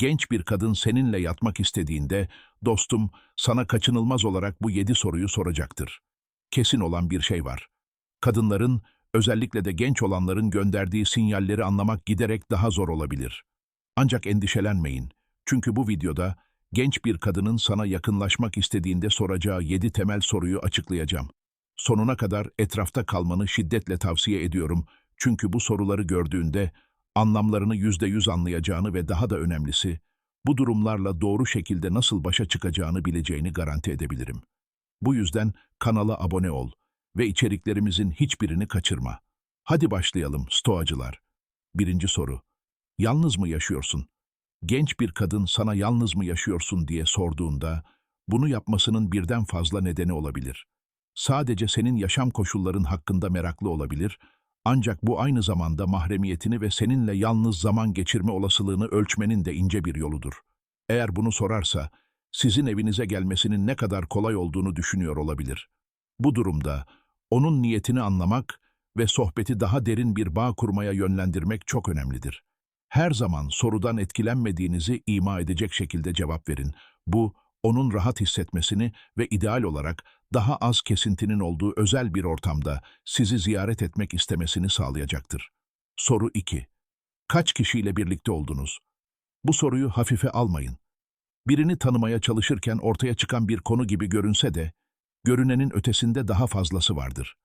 Genç bir kadın seninle yatmak istediğinde, dostum, sana kaçınılmaz olarak bu yedi soruyu soracaktır. Kesin olan bir şey var. Kadınların, özellikle de genç olanların gönderdiği sinyalleri anlamak giderek daha zor olabilir. Ancak endişelenmeyin. Çünkü bu videoda genç bir kadının sana yakınlaşmak istediğinde soracağı yedi temel soruyu açıklayacağım. Sonuna kadar etrafta kalmanı şiddetle tavsiye ediyorum. Çünkü bu soruları gördüğünde anlamlarını yüzde yüz anlayacağını ve daha da önemlisi, bu durumlarla doğru şekilde nasıl başa çıkacağını bileceğini garanti edebilirim. Bu yüzden kanala abone ol ve içeriklerimizin hiçbirini kaçırma. Hadi başlayalım stoacılar. Birinci soru. Yalnız mı yaşıyorsun? Genç bir kadın sana yalnız mı yaşıyorsun diye sorduğunda, bunu yapmasının birden fazla nedeni olabilir. Sadece senin yaşam koşulların hakkında meraklı olabilir, ancak bu aynı zamanda mahremiyetini ve seninle yalnız zaman geçirme olasılığını ölçmenin de ince bir yoludur. Eğer bunu sorarsa, sizin evinize gelmesinin ne kadar kolay olduğunu düşünüyor olabilir. Bu durumda, onun niyetini anlamak ve sohbeti daha derin bir bağ kurmaya yönlendirmek çok önemlidir. Her zaman sorudan etkilenmediğinizi ima edecek şekilde cevap verin. Bu, onun rahat hissetmesini ve ideal olarak daha az kesintinin olduğu özel bir ortamda sizi ziyaret etmek istemesini sağlayacaktır. Soru 2. Kaç kişiyle birlikte oldunuz? Bu soruyu hafife almayın. Birini tanımaya çalışırken ortaya çıkan bir konu gibi görünse de, görünenin ötesinde daha fazlası vardır.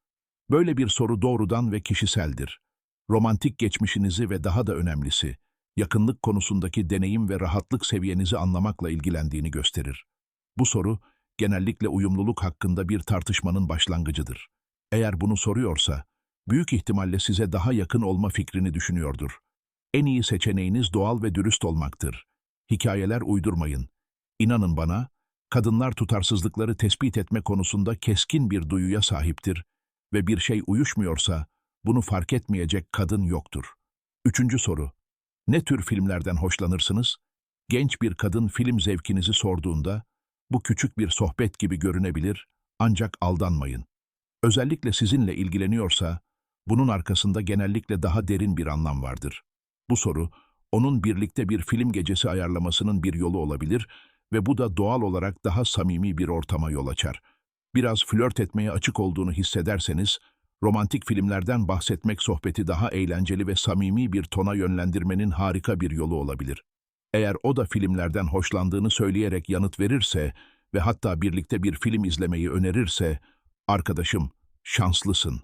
Böyle bir soru doğrudan ve kişiseldir. Romantik geçmişinizi ve daha da önemlisi, yakınlık konusundaki deneyim ve rahatlık seviyenizi anlamakla ilgilendiğini gösterir. Bu soru, genellikle uyumluluk hakkında bir tartışmanın başlangıcıdır. Eğer bunu soruyorsa, büyük ihtimalle size daha yakın olma fikrini düşünüyordur. En iyi seçeneğiniz doğal ve dürüst olmaktır. Hikayeler uydurmayın. İnanın bana, kadınlar tutarsızlıkları tespit etme konusunda keskin bir duyuya sahiptir ve bir şey uyuşmuyorsa, bunu fark etmeyecek kadın yoktur. Üçüncü soru. Ne tür filmlerden hoşlanırsınız? Genç bir kadın film zevkinizi sorduğunda, bu küçük bir sohbet gibi görünebilir, ancak aldanmayın. Özellikle sizinle ilgileniyorsa, bunun arkasında genellikle daha derin bir anlam vardır. Bu soru, onun birlikte bir film gecesi ayarlamasının bir yolu olabilir ve bu da doğal olarak daha samimi bir ortama yol açar. Biraz flört etmeye açık olduğunu hissederseniz, romantik filmlerden bahsetmek sohbeti daha eğlenceli ve samimi bir tona yönlendirmenin harika bir yolu olabilir. Eğer o da filmlerden hoşlandığını söyleyerek yanıt verirse ve hatta birlikte bir film izlemeyi önerirse, arkadaşım, şanslısın.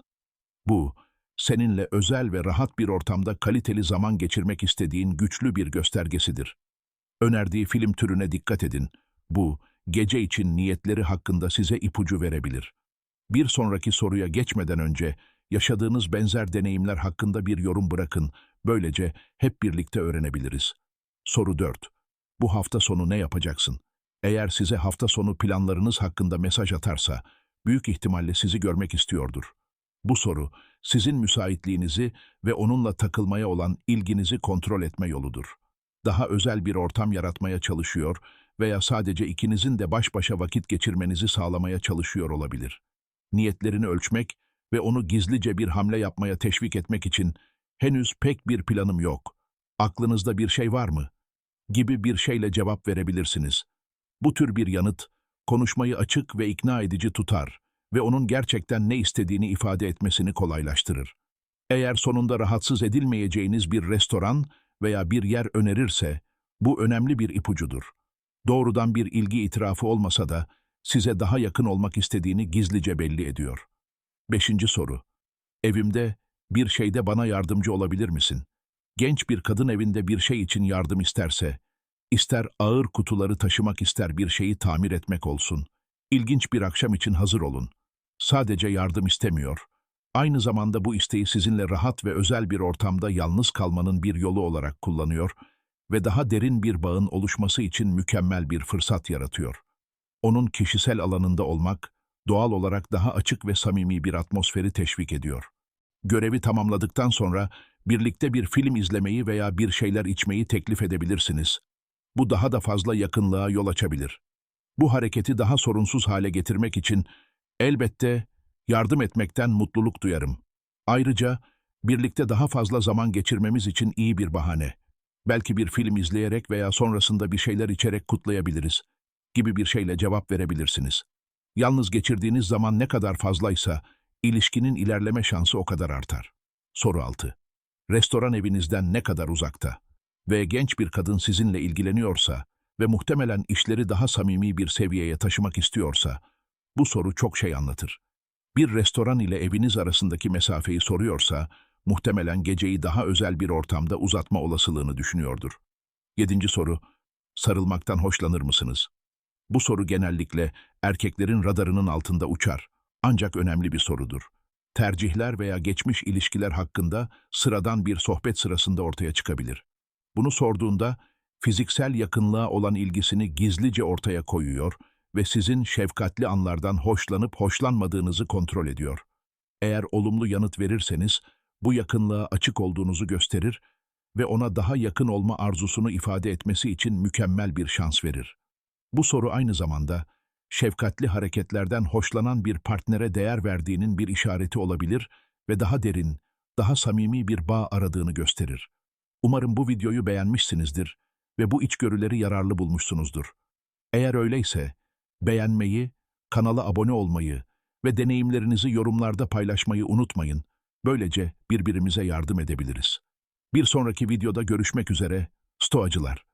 Bu, seninle özel ve rahat bir ortamda kaliteli zaman geçirmek istediğin güçlü bir göstergesidir. Önerdiği film türüne dikkat edin. Bu, gece için niyetleri hakkında size ipucu verebilir. Bir sonraki soruya geçmeden önce, yaşadığınız benzer deneyimler hakkında bir yorum bırakın, böylece hep birlikte öğrenebiliriz. Soru 4. Bu hafta sonu ne yapacaksın? Eğer size hafta sonu planlarınız hakkında mesaj atarsa, büyük ihtimalle sizi görmek istiyordur. Bu soru, sizin müsaitliğinizi ve onunla takılmaya olan ilginizi kontrol etme yoludur. Daha özel bir ortam yaratmaya çalışıyor veya sadece ikinizin de baş başa vakit geçirmenizi sağlamaya çalışıyor olabilir. Niyetlerini ölçmek ve onu gizlice bir hamle yapmaya teşvik etmek için henüz pek bir planım yok. Aklınızda bir şey var mı? Gibi bir şeyle cevap verebilirsiniz. Bu tür bir yanıt, konuşmayı açık ve ikna edici tutar ve onun gerçekten ne istediğini ifade etmesini kolaylaştırır. Eğer sonunda rahatsız edilmeyeceğiniz bir restoran veya bir yer önerirse, bu önemli bir ipucudur. Doğrudan bir ilgi itirafı olmasa da, size daha yakın olmak istediğini gizlice belli ediyor. Beşinci soru. Evimde, bir şeyde bana yardımcı olabilir misin? Genç bir kadın evinde bir şey için yardım isterse, ister ağır kutuları taşımak ister bir şeyi tamir etmek olsun, ilginç bir akşam için hazır olun. Sadece yardım istemiyor. Aynı zamanda bu isteği sizinle rahat ve özel bir ortamda yalnız kalmanın bir yolu olarak kullanıyor ve daha derin bir bağın oluşması için mükemmel bir fırsat yaratıyor. Onun kişisel alanında olmak, doğal olarak daha açık ve samimi bir atmosferi teşvik ediyor. Görevi tamamladıktan sonra birlikte bir film izlemeyi veya bir şeyler içmeyi teklif edebilirsiniz. Bu daha da fazla yakınlığa yol açabilir. Bu hareketi daha sorunsuz hale getirmek için elbette yardım etmekten mutluluk duyarım. Ayrıca birlikte daha fazla zaman geçirmemiz için iyi bir bahane. Belki bir film izleyerek veya sonrasında bir şeyler içerek kutlayabiliriz gibi bir şeyle cevap verebilirsiniz. Yalnız geçirdiğiniz zaman ne kadar fazlaysa ilişkinin ilerleme şansı o kadar artar. Soru 6. Restoran evinizden ne kadar uzakta? Ve genç bir kadın sizinle ilgileniyorsa ve muhtemelen işleri daha samimi bir seviyeye taşımak istiyorsa, bu soru çok şey anlatır. Bir restoran ile eviniz arasındaki mesafeyi soruyorsa, muhtemelen geceyi daha özel bir ortamda uzatma olasılığını düşünüyordur. Yedinci soru, sarılmaktan hoşlanır mısınız? Bu soru genellikle erkeklerin radarının altında uçar. Ancak önemli bir sorudur. Tercihler veya geçmiş ilişkiler hakkında sıradan bir sohbet sırasında ortaya çıkabilir. Bunu sorduğunda fiziksel yakınlığa olan ilgisini gizlice ortaya koyuyor ve sizin şefkatli anlardan hoşlanıp hoşlanmadığınızı kontrol ediyor. Eğer olumlu yanıt verirseniz bu yakınlığa açık olduğunuzu gösterir ve ona daha yakın olma arzusunu ifade etmesi için mükemmel bir şans verir. Bu soru aynı zamanda şefkatli hareketlerden hoşlanan bir partnere değer verdiğinin bir işareti olabilir ve daha derin, daha samimi bir bağ aradığını gösterir. Umarım bu videoyu beğenmişsinizdir ve bu içgörüleri yararlı bulmuşsunuzdur. Eğer öyleyse, beğenmeyi, kanala abone olmayı ve deneyimlerinizi yorumlarda paylaşmayı unutmayın. Böylece birbirimize yardım edebiliriz. Bir sonraki videoda görüşmek üzere, Stoacılar.